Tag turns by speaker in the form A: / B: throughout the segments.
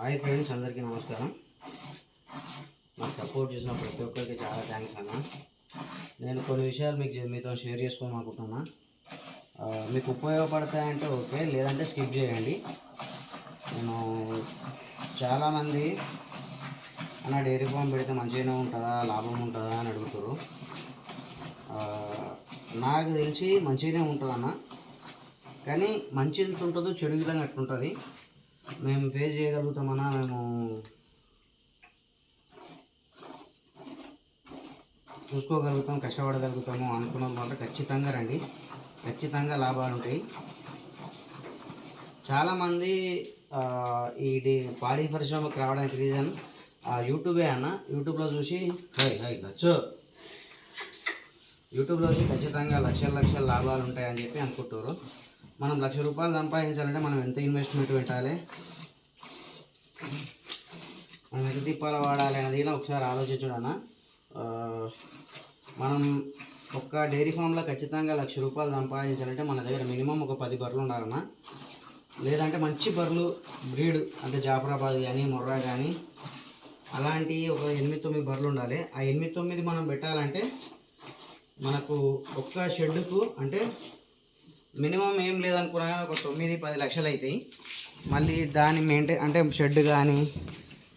A: Hi friends అందరికీ నమస్కారం. నాకు సపోర్ట్ చేసిన ప్రతి ఒక్కరికి చాలా థ్యాంక్స్ అన్న. నేను కొన్ని విషయాలు మీకు మీతో షేర్ చేసుకోమని అనుకుంటున్నా మీకు ఉపయోగపడతాయంటే ఓకే లేదంటే స్కిప్ చేయండి. నేను చాలామంది అన్న డైరీ ఫామ్ పెడితే మంచిగానే ఉంటుందా లాభం ఉంటుందా అని అడుగుతారు నాకు తెలిసి మంచిగానే ఉంటుంది అన్న కానీ మంచి ఎంత ఉంటుందో చెడు విధంగా అట్లుంటుంది. మేము ఫేస్ చేయగలుగుతామన్నా మేము? చూసుకోగలుగుతాం కష్టపడగలుగుతాము అనుకున్న మాట ఖచ్చితంగా రండి. ఖచ్చితంగా లాభాలు ఉంటాయి. చాలామంది ఈ పాడి పరిశ్రమకు రావడానికి రీజన్ యూట్యూబే అన్న. యూట్యూబ్లో చూసి హై హై లచ్చు యూట్యూబ్లో ఖచ్చితంగా లక్షల లక్షల లాభాలు ఉంటాయని చెప్పి అనుకుంటారు మనం లక్ష రూపాయలు సంపాదించాలంటే మనం ఎంత ఇన్వెస్ట్మెంట్ పెట్టాలి? మనం ఎంత దీపాలు వాడాలి అనేది ఒకసారి ఆలోచించడన్నా మనం ఒక్క డైరీ ఫామ్లో ఖచ్చితంగా లక్ష రూపాయలు సంపాదించాలంటే మన దగ్గర మినిమం ఒక పది బర్రెలు ఉండాలన్నా. లేదంటే మంచి బర్రెలు బ్రీడ్ అంటే జాఫరాబాద్ కానీ మొర్రా కానీ అలాంటి ఒక ఎనిమిది తొమ్మిది బర్రెలు ఉండాలి. ఆ ఎనిమిది తొమ్మిది మనం పెట్టాలంటే మనకు ఒక్క షెడ్డుకు అంటే మినిమం ఏం లేదనుకున్నా కానీ ఒక తొమ్మిది పది లక్షలు అవుతాయి మళ్ళీ దాని మెయింటైన్ అంటే షెడ్ కానీ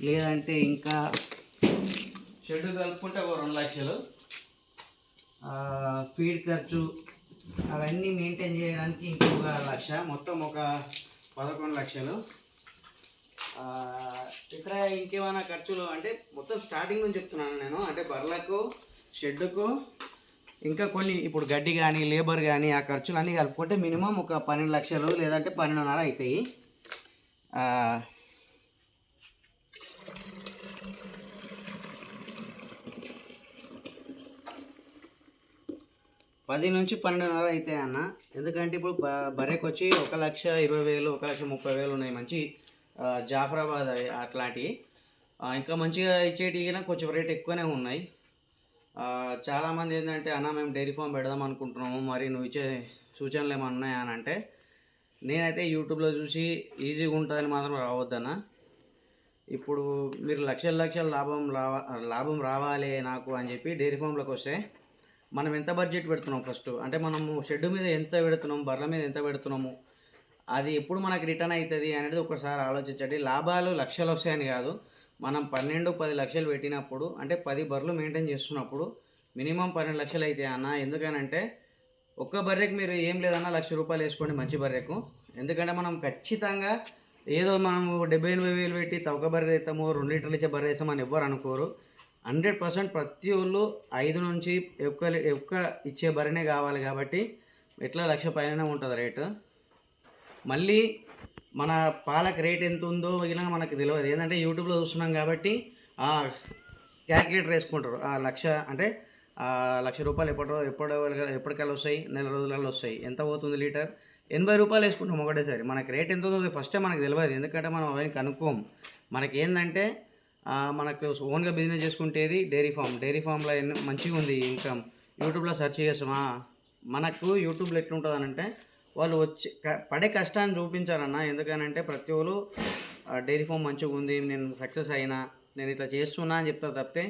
A: లేదంటే ఇంకా షెడ్ కలుపుకుంటే ఒక రెండు లక్షలు. ఫీడ్ ఖర్చు అవన్నీ మెయింటైన్ చేయడానికి ఇంకొక లక్ష. మొత్తం ఒక పదకొండు లక్షలు. ఇక్కడ ఇంకేమైనా ఖర్చులు? అంటే మొత్తం స్టార్టింగ్ నుంచి చెప్తున్నాను నేను. అంటే బర్లకు షెడ్డుకు ఇంకా కొన్ని ఇప్పుడు గడ్డి కానీ లేబర్ కానీ ఆ ఖర్చులు అన్నీ కలుపుకుంటే మినిమం ఒక పన్నెండు లక్షలు లేదంటే పన్నెండున్నర అవుతాయి పది నుంచి పన్నెండున్నర అవుతాయి అన్న. ఎందుకంటే ఇప్పుడు బ- బర్రెకి వచ్చి ఒక లక్ష ఇరవై వేలు ఒక లక్ష ముప్పై వేలు ఉన్నాయి మంచి జాఫరాబాద్ అట్లాంటివి ఇంకా మంచిగా ఇచ్చేటివి కొంచెం రేట్ ఎక్కువనే ఉన్నాయి. చాలామంది ఏంటంటే అన్న మేము డైరీ ఫామ్ పెడదాం అనుకుంటున్నాము మరి నువ్వు ఇచ్చే సూచనలు ఏమైనా ఉన్నాయా? అని అంటే నేనైతే యూట్యూబ్లో చూసి ఈజీగా ఉంటుందని మాత్రం రావద్దన్న. ఇప్పుడు మీరు లక్షల లక్షల లాభం రావా లాభం రావాలి నాకు అని చెప్పి డైరీ ఫామ్లోకి వస్తే మనం ఎంత బడ్జెట్ పెడుతున్నాం ఫస్ట్? అంటే మనము షెడ్ మీద ఎంత పెడుతున్నాం బర్రెల మీద ఎంత పెడుతున్నాము అది ఎప్పుడు మనకి రిటర్న్ అవుతుంది అనేది ఒకసారి ఆలోచించండి. లాభాలు లక్షలు వస్తాయని కాదు మనం పన్నెండు పది లక్షలు పెట్టినప్పుడు అంటే పది బర్రెలు మెయింటైన్ చేస్తున్నప్పుడు మినిమం పన్నెండు లక్షలు అయితే అన్న ఎందుకనంటే ఒక్క బర్రెకు మీరు ఏం లేదన్నా లక్ష రూపాయలు వేసుకోండి మంచి బర్రెకు. ఎందుకంటే మనం ఖచ్చితంగా ఏదో మనము డెబ్బై ఎనభై వేలు పెట్టి తవక బర్రె తెస్తాము రెండు లీటర్లు ఇచ్చే బర్రె వేస్తామని ఎవ్వరు అనుకోరు. హండ్రెడ్ పర్సెంట్ ప్రతి ఒళ్ళు ఐదు నుంచి ఎక్కువ ఎక్కువ ఇచ్చే బర్రెనే కావాలి కాబట్టి ఎట్లా లక్ష పైన ఉంటుంది రేటు. మళ్ళీ మన పాలకు రేట్ ఎంత ఉందో ఇలా మనకు తెలియదు ఏంటంటే యూట్యూబ్లో చూస్తున్నాం కాబట్టి క్యాల్కులేటర్ వేసుకుంటారు. ఆ లక్ష అంటే లక్ష రూపాయలు ఎప్పుడు ఎప్పుడు ఎప్పటికల్లా వస్తాయి? నెల రోజులలో వస్తాయి. ఎంత పోతుంది లీటర్? ఎనభై రూపాయలు వేసుకుంటాం ఒకటేసారి. మనకి రేట్ ఎంత ఉందో ఫస్టే మనకు తెలియదు ఎందుకంటే మనం అవన్నీ కనుక్కోం. మనకి ఏంటంటే మనకు ఓన్గా బిజినెస్ చేసుకుంటేది డైరీ ఫామ్. డైరీ ఫామ్లో మంచిగా ఉంది ఇన్కమ్? యూట్యూబ్లో సెర్చ్ చేసామా? మనకు యూట్యూబ్లో ఎట్లుంటుంది అంటే వాళ్ళు వచ్చి క- పడే కష్టాన్ని చూపించారన్న. ఎందుకనంటే ప్రతి ఒళ్ళు డైరీ ఫామ్ మంచిగా ఉంది నేను సక్సెస్ అయినా నేను ఇట్లా చేస్తున్నా అని చెప్తా తప్పితే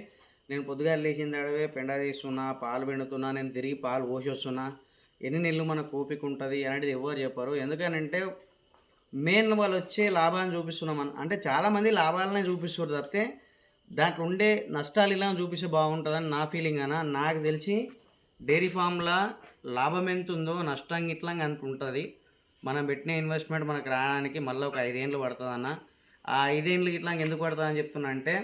A: నేను పొద్దుగా లేచిన తడవే పెండ తీస్తున్నా పాలు పిండుతున్నా నేను తిరిగి పాలు పోసి వస్తున్నా ఎన్ని నెలలు మనకు ఓపిక ఉంటుంది అనేది ఎవరు చెప్పరు. ఎందుకనంటే మెయిన్ వాళ్ళు వచ్చే లాభాన్ని చూపిస్తున్నాం అంటే చాలామంది లాభాలనే చూపిస్తారు తప్పితే దాంట్లో ఉండే నష్టాలు ఇలా చూపిస్తే బాగుంటుందని నా ఫీలింగ్ అన్న నాకు తెలిసి డైరీ ఫామ్లో లాభం ఎంత ఉందో నష్టం ఇట్లా అనుకుంటుంది ఉంటుంది మనం పెట్టిన ఇన్వెస్ట్మెంట్ మనకు రావడానికి మళ్ళీ ఒక ఐదేండ్లు పడుతుందన్న. ఆ ఐదేండ్లు ఇట్లా ఎందుకు పడుతుంది అని చెప్తున్నా అంటే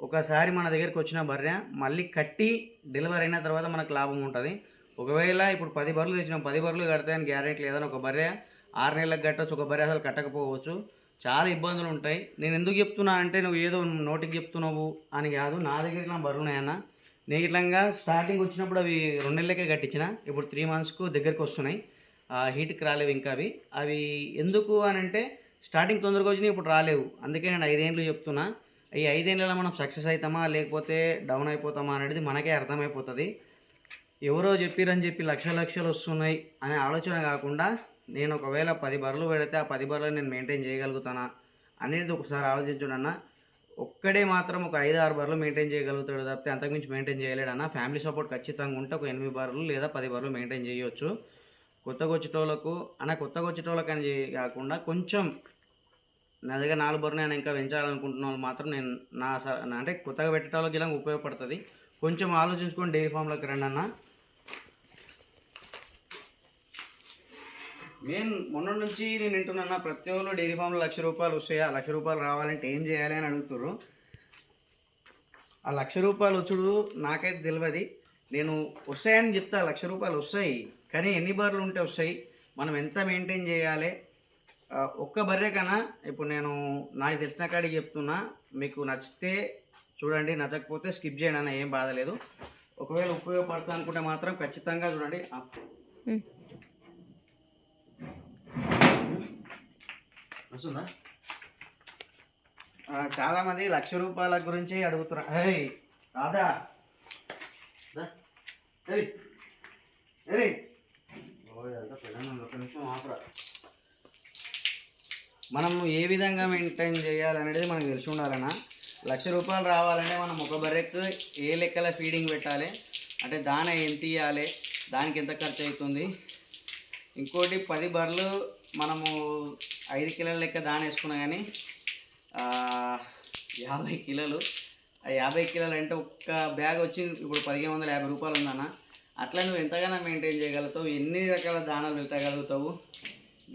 A: ఒకసారి మన దగ్గరికి వచ్చిన బర్రె మళ్ళీ కట్టి డెలివరీ అయిన తర్వాత మనకు లాభం ఉంటుంది. ఒకవేళ ఇప్పుడు పది బర్రెలు తెచ్చినాం పది బర్రెలు కడతాయని గ్యారెంటీ లేదని ఒక బర్రె ఆరు నెలలకు కట్టవచ్చు ఒక బర్రె అసలు కట్టకపోవచ్చు. చాలా ఇబ్బందులు ఉంటాయి నేను ఎందుకు చెప్తున్నా అంటే నువ్వు ఏదో నోటికి చెప్తున్నావు అని కాదు. నా దగ్గర నా బర్రెలు ఉన్నాయన్న స్టార్టింగ్ వచ్చినప్పుడు అవి రెండు నెలలకే కట్టించిన. ఇప్పుడు త్రీ మంత్స్కు దగ్గరకు వస్తున్నాయి. ఆ, హీట్కి రాలేవు ఇంకా అవి. అవి ఎందుకు అని అంటే స్టార్టింగ్ తొందరగా వచ్చినాయి ఇప్పుడు రాలేవు. అందుకే నేను ఐదేళ్ళు చెప్తున్నా. ఈ ఐదేళ్ళలో మనం సక్సెస్ అవుతామా లేకపోతే డౌన్ అయిపోతామా అనేది మనకే అర్థమైపోతుంది. ఎవరో చెప్పిరని చెప్పి లక్ష లక్షలు వస్తున్నాయి అనే ఆలోచన కాకుండా నేను ఒకవేళ పది బర్రెలు పెడితే ఆ పది బర్రెలు నేను మెయింటైన్ చేయగలుగుతానా అనేది ఒకసారి ఆలోచించండి అన్న. ఒక్కడే మాత్రం ఒక ఐదు ఆరు బర్రెలు మెయింటైన్ చేయగలుగుతాడు తప్పితే అంతకుమించి మెయింటైన్ చేయలేడు అన్న. ఫ్యామిలీ సపోర్ట్ ఖచ్చితంగా ఉంటే ఒక ఎనిమిది బర్రెలు లేదా పది బర్రెలు మెయింటైన్ చేయొచ్చు. కొత్తగా వచ్చేటోళ్ళకు అన్న కొత్తగా వచ్చేటోళ్ళకి అని కాకుండా కొంచెం నా దగ్గర నాలుగు బర్రెలు నేను ఇంకా పెంచాలనుకుంటున్న వాళ్ళు మాత్రం నేను నా స- నా- అంటే కొత్తగా పెట్టేటోళ్ళకి ఇలా ఉపయోగపడుతుంది. కొంచెం ఆలోచించుకొని డైరీ ఫామ్లోకి రండి అన్న నేను మొన్న నుంచి నేను వింటున్నా ప్రతి ఒక్కరు డైరీ ఫామ్లో లక్ష రూపాయలు వస్తాయా? లక్ష రూపాయలు రావాలంటే ఏం చేయాలి అని అడుగుతున్నారు ఆ లక్ష రూపాయలు వచ్చుడు నాకైతే తెలియదు నేను వస్తాయని చెప్తా లక్ష రూపాయలు వస్తాయి కానీ ఎన్ని బర్రెలు ఉంటే వస్తాయి? మనం ఎంత మెయింటైన్ చేయాలి? ఒక్క బర్రె కన్నా ఇప్పుడు నేను నాకు తెలిసిన కాడికి చెప్తున్నా మీకు నచ్చితే చూడండి నచ్చకపోతే స్కిప్ చేయండి అన్న ఏం బాధలేదు ఒకవేళ ఉపయోగపడతా అనుకుంటే మాత్రం ఖచ్చితంగా చూడండి ఆ,
B: ఉమ్.
A: వస్తుందా? చాలా మంది లక్ష రూపాయల గురించి అడుగుతున్నారు ఏయ్ రాదా ఏయ్. ఏయ్. మనం ఏ విధంగా మెయింటైన్ చేయాలనేది మనకు తెలిసి ఉండాలన్నా లక్ష రూపాయలు రావాలంటే మనం ఒక బర్రెకు ఏ లెక్కల ఫీడింగ్ పెట్టాలి? అంటే దాన ఎంత ఇవ్వాలి దానికి ఎంత ఖర్చు అవుతుంది? ఇంకోటి పది బర్రెలు మనము ఐదు కిలోల లెక్క దాని వేసుకున్నా కానీ యాభై కిలోలు. ఆ యాభై కిలోలు అంటే ఒక్క బ్యాగ్ వచ్చి ఇప్పుడు పదిహేను వందల యాభై రూపాయలు ఉందన్న అట్లా నువ్వు ఎంతగానో మెయింటైన్ చేయగలుగుతావు ఎన్ని రకాల దానాలు పెట్టగలుగుతావు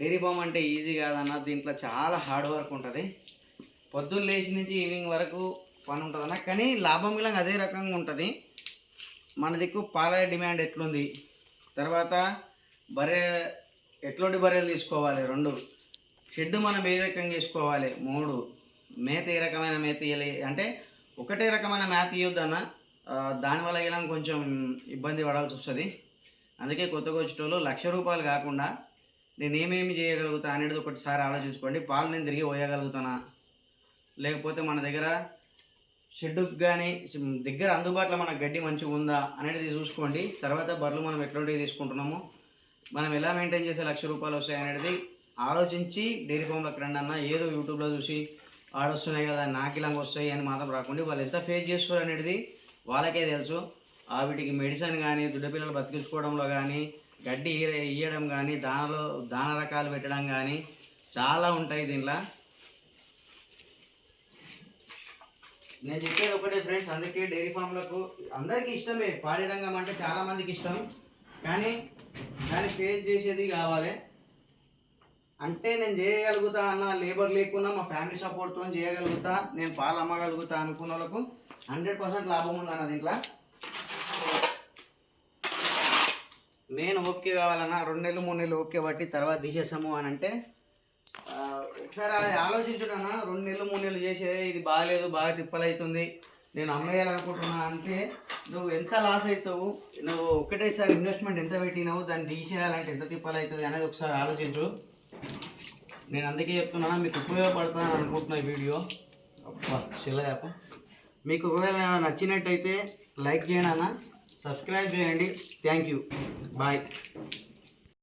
A: డైరీ ఫామ్ అంటే ఈజీ కాదన్న దీంట్లో చాలా హార్డ్ వర్క్ ఉంటుంది. పొద్దున్న లేచి నుంచి ఈవినింగ్ వరకు పని ఉంటుంది అన్న కానీ లాభం కూడా అదే రకంగా ఉంటుంది. మన దిక్కు పాల డిమాండ్ ఎట్లుంది? తర్వాత బర్రె ఎట్లాంటి బర్రెలు తీసుకోవాలి? రెండు. షెడ్ మనం ఏ రకంగా వేసుకోవాలి? మూడు. మేత ఏ రకమైన మేత ఇవ్వాలి అంటే ఒకటే రకమైన మేత ఇవ్వద్దన్న దానివల్ల ఇలా కొంచెం ఇబ్బంది పడాల్సి వస్తుంది. అందుకే కొత్తగా వచ్చేటోళ్ళు లక్ష రూపాయలు కాకుండా నేను ఏమేమి చేయగలుగుతా అనేది ఒకటిసారి ఆలోచించుకోండి. పాలు నేను తిరిగి పోయగలుగుతానా? లేకపోతే మన దగ్గర షెడ్డుకు కానీ దగ్గర అందుబాటులో మన గడ్డి మంచిగా ఉందా అనేది చూసుకోండి. తర్వాత బర్రెలు మనం ఎట్లాంటివి తీసుకుంటున్నాము? మనం ఎలా మెయింటైన్ చేసే లక్ష రూపాయలు వస్తాయి అనేది ఆలోచించి డైరీ ఫామ్లోకి రండి అన్న. ఏదో యూట్యూబ్లో చూసి ఆడొస్తున్నాయి కదా నాకు ఇలాగ వస్తాయి అని మాత్రం రాకుండా. వాళ్ళు ఎంత ఫేస్ చేస్తారు అనేది వాళ్ళకే తెలుసు. ఆ వీటికి మెడిసిన్ కానీ దుడ్డ పిల్లలు బతికించుకోవడంలో కానీ గడ్డి ఇయ్యడం కానీ దానలో దాన రకాలు పెట్టడం కానీ చాలా ఉంటాయి దీంట్లో. నేను చెప్పేది ఒకటే ఫ్రెండ్స్ అందరికీ డైరీ ఫామ్లకు అందరికీ ఇష్టమే. పాడి రంగం అంటే చాలామందికి ఇష్టం. కానీ దాన్ని ఫేస్ చేసేది కావాలి. అంటే నేను చేయగలుగుతా అన్న లేబర్ లేకున్నా మా ఫ్యామిలీ సపోర్ట్తో చేయగలుగుతా నేను పాలు అమ్మగలుగుతా అనుకున్న వాళ్ళకు హండ్రెడ్ పర్సెంట్ లాభం ఉందన్న దీంట్లో. నేను ఓకే కావాలన్నా రెండు నెలలు మూడు నెలలు ఓకే పట్టి తర్వాత తీసేసాము అని అంటే ఒకసారి అది ఆలోచించుడన్నా రెండు నెలలు మూడు నెలలు చేసే ఇది బాగాలేదు బాగా తిప్పలవుతుంది నేను అమ్మేయాలనుకుంటున్నా అంటే నువ్వు ఎంత లాస్ అవుతావు నువ్వు ఒకటేసారి ఇన్వెస్ట్మెంట్ ఎంత పెట్టినావు దాన్ని తీసేయాలంటే ఎంత తిప్పలవుతుంది అనేది ఒకసారి ఆలోచించు. నేను అందుకే చెప్తున్నాను మీకు ఉపయోగపడతాను అనుకుంటున్నా ఈ వీడియో. అబ్బా చెల్లదాప మీకు ఒకవేళ నచ్చినట్టయితే లైక్ చేయండి అన్న సబ్స్క్రైబ్ చేయండి. Thank you. బాయ్.